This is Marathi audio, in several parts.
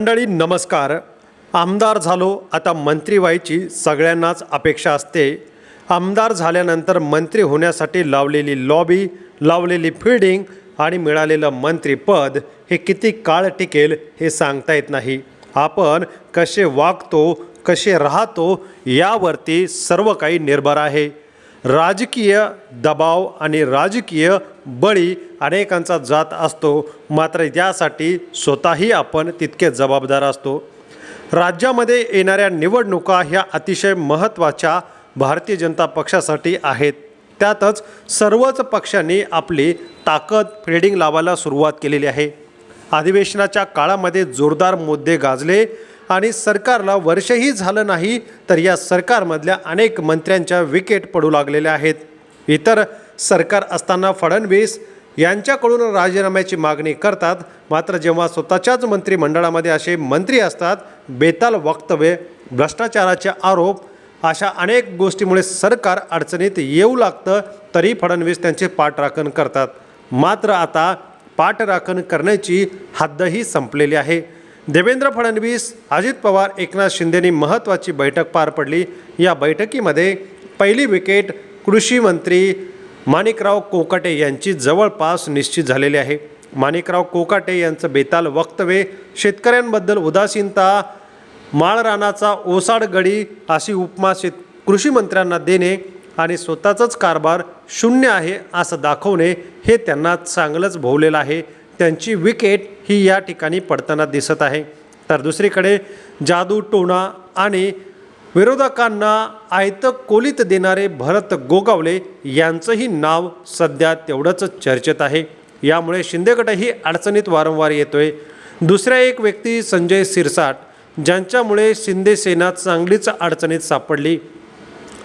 मंडळी नमस्कार. आमदार झालो आता मंत्री व्हायची सगळ्यांनाच अपेक्षा असते. आमदार झाल्यानंतर मंत्री होण्यासाठी लावलेली लॉबी लावलेली फिल्डिंग आणि मिळालेलं मंत्रीपद हे किती काळ टिकेल हे सांगता येत नाही. आपण कसे वागतो कसे राहतो यावरती सर्व काही निर्भर आहे. राजकीय दबाव आणि राजकीय बळी अनेकांचा जात असतो. मात्र यासाठी स्वतःही आपण तितके जबाबदार असतो. राज्यामध्ये येणाऱ्या निवडणुका ह्या अतिशय महत्त्वाच्या भारतीय जनता पक्षासाठी आहेत. त्यातच सर्वच पक्षांनी आपली ताकद फिल्डिंग लावायला सुरुवात केलेली आहे. अधिवेशनाच्या काळामध्ये जोरदार मुद्दे गाजले. आणि सरकारला वर्षही झालं नाही तर या सरकारमधल्या अनेक मंत्र्यांच्या विकेट पडू लागलेल्या आहेत. इतर सरकार असताना फडणवीस यांच्याकडून राजीनाम्याची मागणी करतात. मात्र जेव्हा स्वतःच्याच मंत्रिमंडळामध्ये असे मंत्री असतात बेताल वक्तव्य भ्रष्टाचाराचे आरोप अशा अनेक गोष्टीमुळे सरकार अडचणीत येऊ लागतं तरी फडणवीस त्यांचे पाठराखण करतात. मात्र आता पाठराखण करण्याची हद्दही संपलेली आहे. देवेंद्र फडणवीस अजित पवार एकनाथ शिंदेनी महत्त्वाची बैठक पार पडली. या बैठकीमध्ये पहिली विकेट कृषी मंत्री माणिकराव कोकाटे यांची जवळपास निश्चित झालेली आहे. माणिकराव कोकाटे यांचं बेताल वक्तव्य शेतकऱ्यांबद्दल उदासीनता माळरानाचा ओसाड गडी अशी उपमा शेत कृषी मंत्र्यांना देणे आणि स्वतःचाच कारभार शून्य आहे असं दाखवणे हे त्यांना चांगलंच भोवलेलं आहे. त्यांची विकेट ही या ठिकाणी पडताना दिसत आहे. तर दुसरीकडे जादू टोणा आणि विरोधकांना आयतं कोलीत देणारे भरत गोगावले यांचंही नाव सध्या तेवढंच चर्चेत आहे. यामुळे शिंदेगटही अडचणीत वारंवार येतोय. दुसऱ्या एक व्यक्ती संजय सिरसाट ज्यांच्यामुळे शिंदे सेना चांगलीच अडचणीत सापडली.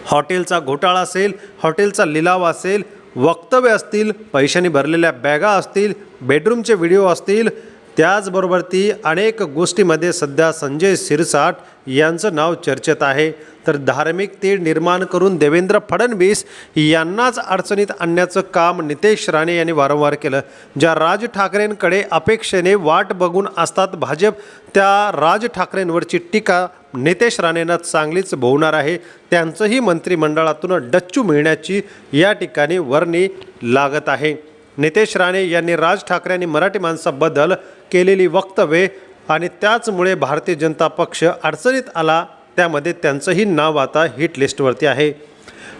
हॉटेलचा घोटाळा असेल हॉटेलचा लिलाव असेल वक्तव्य असतील पैशाने भरलेल्या बॅगा असतील बेडरूमचे व्हिडिओ असतील त्याचबरोबर ती अनेक गोष्टीमध्ये सध्या संजय सिरसाट यांचं नाव चर्चेत आहे. तर धार्मिक तीळ निर्माण करून देवेंद्र फडणवीस यांनाच अडचणीत आणण्याचं काम नितेश राणे यांनी वारंवार केलं. ज्या राज ठाकरेंकडे अपेक्षेने वाट बघून असतात भाजप त्या राज ठाकरेंवरची टीका नितेश राणेंना चांगलीच भोवणार आहे. त्यांचंही मंत्रिमंडळातून डच्चू मिळण्याची या ठिकाणी वर्णी लागत आहे. नितेश राणे यांनी राज ठाकरे आणि मराठी माणसाबद्दल केलेली वक्तव्ये आणि त्याचमुळे भारतीय जनता पक्ष अडचणीत आला त्यामध्ये त्यांचंही नाव आता हिट लिस्टवरती आहे.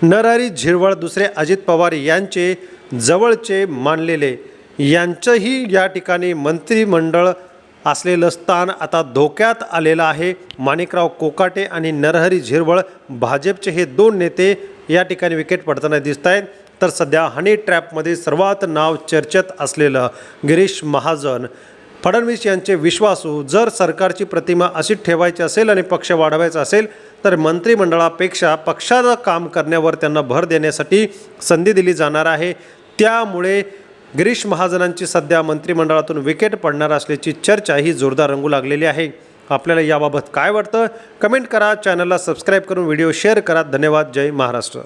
नरहरी झिरवळ दुसरे अजित पवार यांचे जवळचे मानलेले यांचंही या ठिकाणी मंत्रिमंडळ असलेलं स्थान आता धोक्यात आलेलं आहे. माणिकराव कोकाटे आणि नरहरी झिरवळ भाजपचे हे दोन नेते या ठिकाणी विकेट पडताना दिसत आहेत तर सध्या हनी ट्रॅपमध्ये सर्वात नाव चर्चेत असलेलं गिरीश महाजन. फडणवीस यांचे विश्वासू हो, जर सरकारची प्रतिमा अशीच ठेवायची असेल आणि पक्ष वाढवायचा असेल तर मंत्रिमंडळापेक्षा पक्षाचं काम करण्यावर त्यांना भर देण्यासाठी संधी दिली जाणार आहे. त्यामुळे गिरीश महाजनांची सध्या मंत्रिमंडळातून विकेट पडणार असल्याची चर्चा ही जोरदार रंगू लागलेली आहे. आपल्याला याबाबत काय वाटतं? कमेंट करा चॅनलला सबस्क्राईब करून व्हिडिओ शेअर करा. धन्यवाद. जय महाराष्ट्र.